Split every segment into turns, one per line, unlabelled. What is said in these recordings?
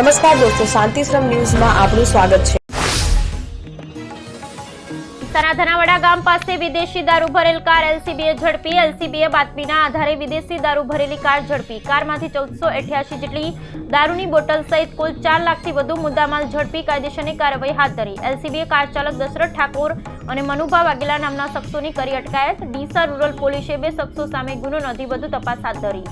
નમસ્કાર દોસ્તો, શાંતિશ્રમ ન્યૂઝમાં આપનું સ્વાગત છે.
સનાધનાવાડા ગામ પાસે વિદેશી દારૂ ભરેલ કાર એલસીબીએ ઝડપી. એલસીબીએ બાતમીના આધારે વિદેશી દારૂ ભરેલી કાર ઝડપી. કારમાંથી ચૌદસો અઠ્યાસી જેટલી દારૂની બોટલ સહિત કુલ ચાર લાખથી વધુ મુદ્દામાલ ઝડપી કાયદેસરની કાર્યવાહી હાથ ધરી. એલસીબીએ કાર ચાલક દશરથ ઠાકોર અને મનુભા વાઘેલા નામના શખ્સોની કરી અટકાયત. ડીસા રૂરલ પોલીસે બે શખ્સો સામે ગુનો નોંધી વધુ તપાસ હાથ ધરી.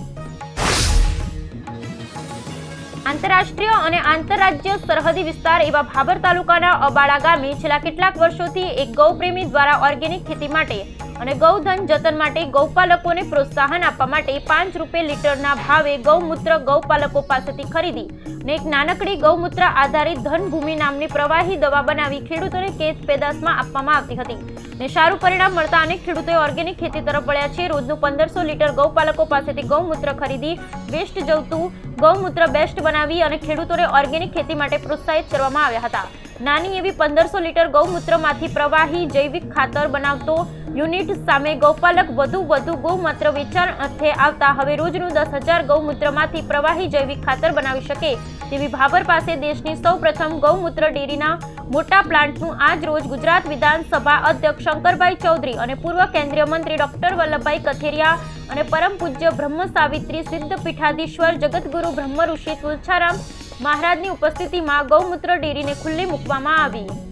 આંતરરાષ્ટ્રીય અને આંતરરાજ્ય સરહદી વિસ્તાર એવા ભાબર તાલુકાના અબાળા ગામે છેલ્લા કેટલાક વર્ષોથી એક ગૌપ્રેમી દ્વારા ઓર્ગેનિક ખેતી માટે અને ગૌધન જતન માટે ગૌપાલકોને પ્રોત્સાહન આપવા માટે પાંચ રૂપિયા લીટરના ભાવે ગૌમૂત્ર ગૌપાલકો પાસેથી ખરીદી અને એક નાનકડી ગૌમૂત્ર આધારિત ધનભૂમિ નામની પ્રવાહી દવા બનાવી ખેડૂતોને કેસ પેદાશમાં આપવામાં આવતી હતી. ને સારું પરિણામ મળતા અનેક ખેડૂતોએ ઓર્ગેનિક ખેતી તરફ વળ્યા છે. રોજનું પંદરસો લીટર ગૌપાલકો પાસેથી ગૌમૂત્ર ખરીદી વેસ્ટ જવતું ગૌમૂત્ર બેસ્ટ બનાવી અને ખેડૂતોને ઓર્ગેનિક ખેતી માટે પ્રોત્સાહિત કરવામાં આવ્યા હતા. નાની એવી પંદરસો લીટર ગૌમૂત્રમાંથી પ્રવાહી જૈવિક ખાતર બનાવતો યુનિટ સામે ગૌપાલક વધુ વધુ ગૌમૂત્ર વેચાણ અર્થે આવતા. હવે રોજનું દસ હજાર ગૌમૂત્રમાંથી પ્રવાહી જૈવિક ખાતર બનાવી શકે. તેવી ભાભર પાસે દેશની સૌપ્રથમ ગૌમૂત્ર ડેરીના મોટા પ્લાન્ટનું આજ રોજ ગુજરાત વિધાનસભા અધ્યક્ષ શંકરભાઈ ચૌધરી અને પૂર્વ કેન્દ્રીય મંત્રી ડોક્ટર વલ્લભભાઈ કથેરિયા અને પરમ પૂજ્ય બ્રહ્મ સાવિત્રી સિદ્ધ પીઠાધીશ્વર જગતગુરુ બ્રહ્મ ઋષિ તુલછારામ મહારાજની ઉપસ્થિતિમાં ગૌમૂત્ર ડેરીને ખુલ્લી મૂકવામાં આવી.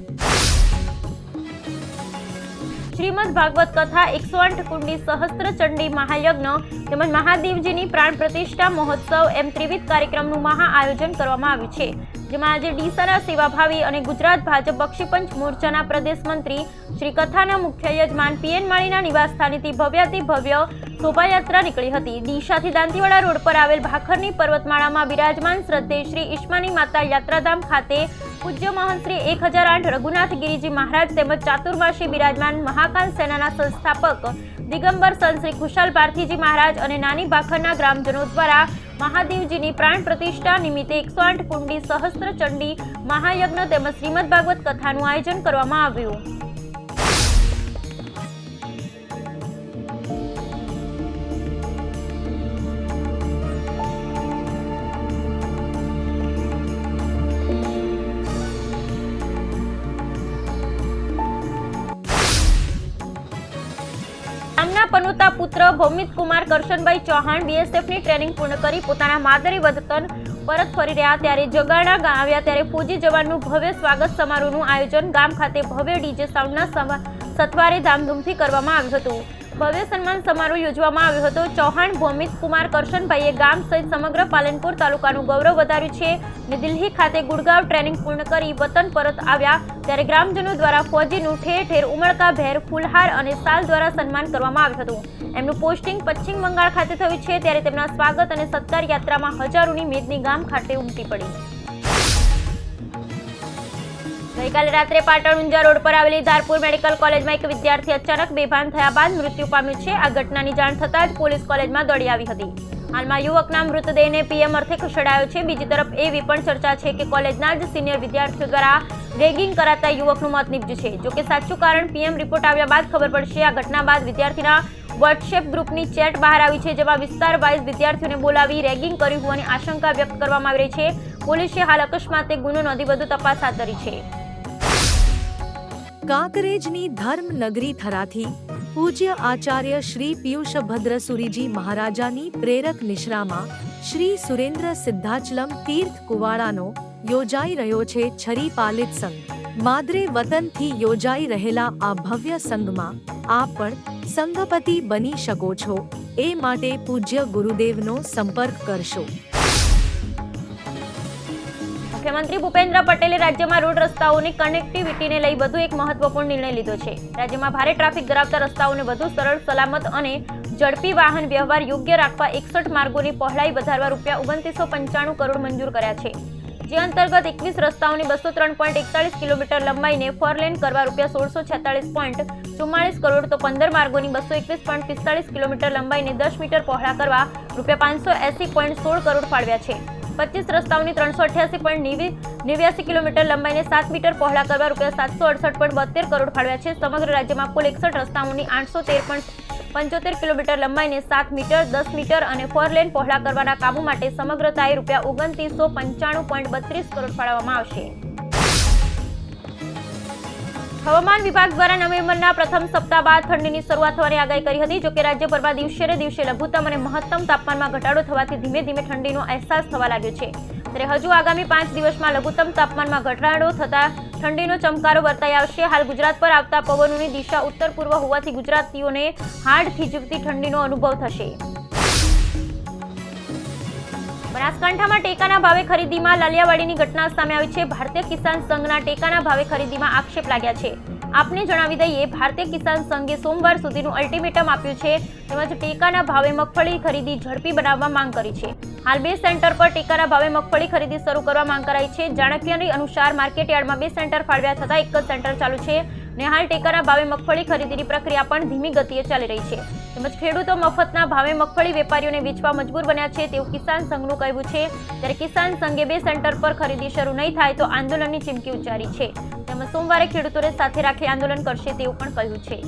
શ્રીમદ ભાગવત કથા એકસો આઠ કુંડી સહસ્ત્ર ચંડી મહાયજ્ઞ તેમજ મહાદેવજીની પ્રાણ પ્રતિષ્ઠા મહોત્સવ એમ ત્રિવિધ કાર્યક્રમનું મહા આયોજન કરવામાં આવ્યું છે. જેમાં આજે ડીસાના સેવાભાવી અને ગુજરાત ભાજપ બક્ષીપંચ મોરચાના પ્રદેશ મંત્રી શ્રી કથાના મુખ્ય યજમાન પીએન માળીના નિવાસસ્થાનેથી ભવ્યાતિ ભવ્ય શોભાયાત્રા નીકળી હતી. ડીસાથી દાંતીવાડા રોડ પર આવેલ ભાખરની પર્વતમાળામાં બિરાજમાન શ્રદ્ધે શ્રી ઈશ્માની માતા યાત્રાધામ ખાતે પૂજ્ય મહંશ્રી એક હજાર આઠ રઘુનાથ ગિરિજી મહારાજ તેમજ ચાતુર્માસી બિરાજમાન મહાકાલ સેનાના સંસ્થાપક દિગંબર સંત શ્રી ખુશાલ પાર્થીજી મહારાજ અને નાની ભાખરના ગ્રામજનો દ્વારા મહાદેવજીની પ્રાણ પ્રતિષ્ઠા નિમિત્તે એકસો આઠ કુંડી સહસ્ત્ર ચંડી મહાયજ્ઞ તેમજ શ્રીમદ ભાગવત કથાનું આયોજન કરવામાં આવ્યું. ગામના પુત્ર ભૌમિત કુમાર કરશનભાઈ ચૌહાણ બીએસએફની ટ્રેનિંગ પૂર્ણ કરી પોતાના માદરી વતન પરત ફરી રહ્યા ત્યારે જગાણા ગામ આવ્યા ત્યારે ફોજી જવાનનું ભવ્ય સ્વાગત સમારોહનું આયોજન ગામ ખાતે ભવ્ય ડીજે સાઉન્ડના સથવારે ધામધૂમથી કરવામાં આવ્યું હતું. ભવ્ય સન્માન સમારોહ યોજવામાં આવ્યો હતો. ચૌહાણ, ભૌમિત, કુમાર, કરશનભાઈએ ગામ સહિત સમગ્ર પાલનપુર તાલુકાનું ગૌરવ વધાર્યું છે. અને દિલ્હી ખાતે ગુડગાંવ ટ્રેનિંગ પૂર્ણ કરી વતન પરત આવ્યા. ત્યારે ગ્રામજનો દ્વારા ફૌજીનું ઠેર ઠેર ઉમળકાભેર ફૂલહાર અને સાલ દ્વારા સન્માન કરવામાં આવ્યું હતું. એમનું પોસ્ટિંગ પશ્ચિમ બંગાળ ખાતે થયું છે. ત્યારે તેમના સ્વાગત અને સત્કાર યાત્રામાં હજારોની મેદની ગામ ખાતે ઉમટી પડી. ગઈકાલે રાત્રે પાટણ ઊંઝા રોડ પર આવેલી ધારપુર મેડિકલ કોલેજમાં એક વિદ્યાર્થી અચાનક બેભાન થયા બાદ મૃત્યુ પામ્યું છે. આ ઘટનાની જાણ થતાં જ પોલીસ કોલેજમાં દોડી આવી હતી. હાલમાં યુવકના મૃતદેહને પીએમ અર્થે ખસેડાયો છે. બીજી તરફ એવી પણ ચર્ચા છે કે કોલેજના જ સિનિયર વિદ્યાર્થીઓ દ્વારા રેગિંગ કરાતા યુવકનું મોત નીપજ્યું છે. જોકે સાચું કારણ પીએમ રિપોર્ટ આવ્યા બાદ ખબર પડશે. આ ઘટના બાદ વિદ્યાર્થીના વોટ્સએપ ગ્રુપની ચેટ બહાર આવી છે, જેમાં વિસ્તાર વાઇઝ વિદ્યાર્થીઓને બોલાવી રેગિંગ કર્યું હોવાની આશંકા વ્યક્ત કરવામાં આવી રહી છે. પોલીસે હાલ અકસ્માતે ગુનો નોંધી વધુ તપાસ હાથ ધરી છે.
કાંકરેજની ધર્મનગરી થરાથી પૂજ્ય આચાર્ય શ્રી પિયુષભદ્ર સુરીજી મહારાજાની પ્રેરક નિશ્રામાં શ્રી સુરેન્દ્ર સિદ્ધાચલમ તીર્થ કુવાડાનો યોજાઈ રહ્યો છે છરી પાલિત સંઘ. માદરે વતનથી યોજાઈ રહેલા આ ભવ્ય સંઘમાં આપ પણ સંઘપતિ બની શકો છો. એ માટે પૂજ્ય ગુરુદેવનો સંપર્ક કરશો.
મુખ્યમંત્રી ભૂપેન્દ્ર પટેલે રાજ્યમાં રોડ રસ્તાઓની કનેક્ટિવિટીને લઈ વધુ એક મહત્વપૂર્ણ નિર્ણય લીધો છે. રાજ્યમાં ભારે ટ્રાફિક ધરાવતા રસ્તાઓને વધુ સરળ, સલામત અને ઝડપી વાહન વ્યવહાર યોગ્ય રાખવા એકસઠ માર્ગોની પહોળાઈ વધારવા રૂપિયા ઓગણત્રીસો પંચાણું કરોડ મંજૂર કર્યા છે. જે અંતર્ગત એકવીસ રસ્તાઓની બસો ત્રણ પોઈન્ટ એકતાળીસ કિલોમીટર લંબાઈને ફોર લેન કરવા રૂપિયા સોળસો છેતાળીસ પોઈન્ટ ચુમ્માળીસ કરોડ તો પંદર માર્ગોની બસો એકવીસ પોઈન્ટ પિસ્તાળીસ કિલોમીટર લંબાઈને દસ મીટર પહોળા કરવા રૂપિયા પાંચસો એસી પોઈન્ટ સોળ કરોડ ફાળવ્યા છે. પચીસ રસ્તાઓની ત્રણસો અઠ્યાસી પોઈન્ટ નેવી નેવ્યાસી કિલોમીટર લંબાઈને સાત મીટર પહોળા કરવા રૂપિયા સાતસો અડસઠ પોઈન્ટ બોતેર કરોડ ફાળવ્યા છે. સમગ્ર રાજ્યમાં કુલ એકસઠ રસ્તાઓની આઠસો તેર પોઈન્ટ પંચોતેર કિલોમીટર લંબાઈને સાત મીટર, દસ મીટર અને ફોર લેન પહોળા કરવાના કામો માટે સમગ્રતાએ રૂપિયા ઓગણત્રીસો પંચાણું પોઈન્ટ બત્રીસ કરોડ ફાળવવામાં આવશે. હવામાન વિભાગ દ્વારા નવેમ્બરના પ્રથમ સપ્તાહ બાદ ઠંડીની શરૂઆત થવાની આગાહી કરી હતી, જોકે રાજ્યભરમાં દિવસે ને દિવસે લઘુત્તમ અને મહત્તમ તાપમાનમાં ઘટાડો થવાથી ધીમે ધીમે ઠંડીનો અહેસાસ થવા લાગ્યો છે. ત્યારે હજુ આગામી પાંચ દિવસમાં લઘુત્તમ તાપમાનમાં ઘટાડો થતાં ઠંડીનો ચમકારો વર્તાઈ આવશે. હાલ ગુજરાત પર આવતા પવનોની દિશા ઉત્તર પૂર્વ હોવાથી ગુજરાતીઓને હાડ થીજવતી ઠંડીનો અનુભવ થશે. બનાસકાંઠામાં ટેકાના ભાવે ખરીદીમાં લાલિયાવાડીની ઘટના સામે આવી છે. ભારતીય કિસાન સંઘના ટેકાના ભાવે ખરીદીમાં આક્ષેપ લાગ્યા છે. આપને જણાવી દઈએ, ભારતીય કિસાન સંઘે સોમવાર સુધીનું અલ્ટિમેટમ આપ્યું છે. તેમજ ટેકાના ભાવે મગફળી ખરીદી ઝડપી બનાવવા માંગ કરી છે. હાલ બે સેન્ટર પર ટેકાના ભાવે મગફળી ખરીદી શરૂ કરવા માંગ કરાઈ છે. જાણકારી અનુસાર માર્કેટ યાર્ડમાં બે સેન્ટર ફાળવ્યા થતાં એક જ સેન્ટર ચાલુ છે. અને હાલ ટેકાના ભાવે મગફળી ખરીદીની પ્રક્રિયા પણ ધીમી ગતિએ ચાલી રહી છે. તેમજ ખેડૂતો મફતના ભાવે મગફળી વેપારીઓને વેચવા મજબૂર બન્યા છે તેવું કિસાન સંઘનું કહેવું છે. ત્યારે કિસાન સંઘે બે સેન્ટર પર ખરીદી શરૂ નહીં થાય તો આંદોલનની ચીમકી ઉચ્ચારી છે. તેમજ સોમવારે ખેડૂતોને સાથે રાખી આંદોલન કરશે તેવું પણ કહ્યું છે.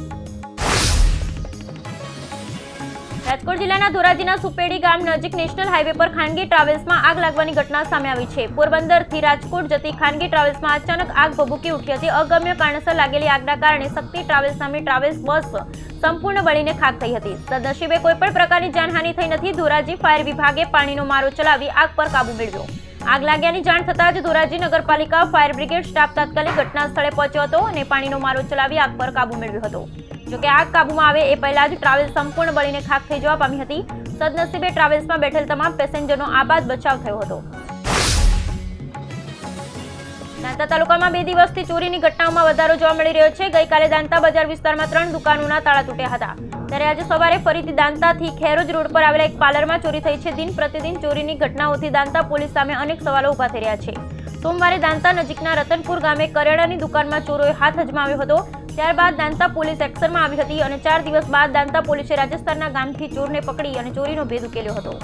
રાજકોટ જિલ્લાના ધોરાજીના સુપેડી ગામ નજીક નેશનલ હાઈવે પર ખાનગી ટ્રાવેલ્સમાં આગ લાગવાની ઘટના સામે આવી છે. પોરબંદરથી રાજકોટ જતી ખાનગી ટ્રાવેલ્સમાં અચાનક આગ ભભૂકી ઉઠી હતી. અગમ્ય કારણસર લાગેલી આગના કારણે શક્તિ ટ્રાવેલ્સ નામની ટ્રાવેલ્સ બસ સંપૂર્ણ બળીને ખાક થઈ હતી. સદનસીબે કોઈ પણ પ્રકારની જાનહાનિ થઈ નથી. ધોરાજી ફાયર વિભાગે પાણીનો મારો ચલાવી આગ પર કાબુ મેળવ્યો. આગ લાગ્યાની જાણ થતાં જ ધોરાજી નગરપાલિકા ફાયર બ્રિગેડ સ્ટાફ તાત્કાલિક ઘટના સ્થળે પહોંચ્યો હતો અને પાણીનો મારો ચલાવી આગ પર કાબુ મેળવ્યો હતો. જોકે આગ કાબુમાં આવે એ પહેલા જ ટ્રાવેલ્સ સંપૂર્ણ બળીને ખાક થઈ જવા પામી હતી. સદનસીબે ટ્રાવેલ્સમાં બેઠેલ તમામ પેસેન્જરનો આબાદ બચાવ થયો હતો. દાંતા તાલુકામાં બે દિવસથી ચોરીની ઘટનાઓમાં વધારો જોવા મળી રહ્યો છે. ગઈકાલે દાંતા બજાર વિસ્તારમાં ત્રણ દુકાનોના તાળા તૂટ્યા હતા. ત્યારે આજે સવારે ફરીથી દાંતાથી ખેરોજ રોડ પર આવેલા એક પાર્લરમાં ચોરી થઈ છે. દિન પ્રતિદિન ચોરીની ઘટનાઓથી દાંતા પોલીસ સામે અનેક સવાલો ઊભા થઈ રહ્યા છે. સોમવારે દાંતા નજીકના રતનપુર ગામે કરિયાણાની દુકાનમાં ચોરોએ હાથ અજમાવ્યો હતો. ત્યારબાદ દાંતા પોલીસ એક્શનમાં આવી હતી અને ચાર દિવસ બાદ દાંતા પોલીસે રાજસ્થાનના ગામથી ચોરને પકડી અને ચોરીનો ભેદ ઉકેલ્યો હતો.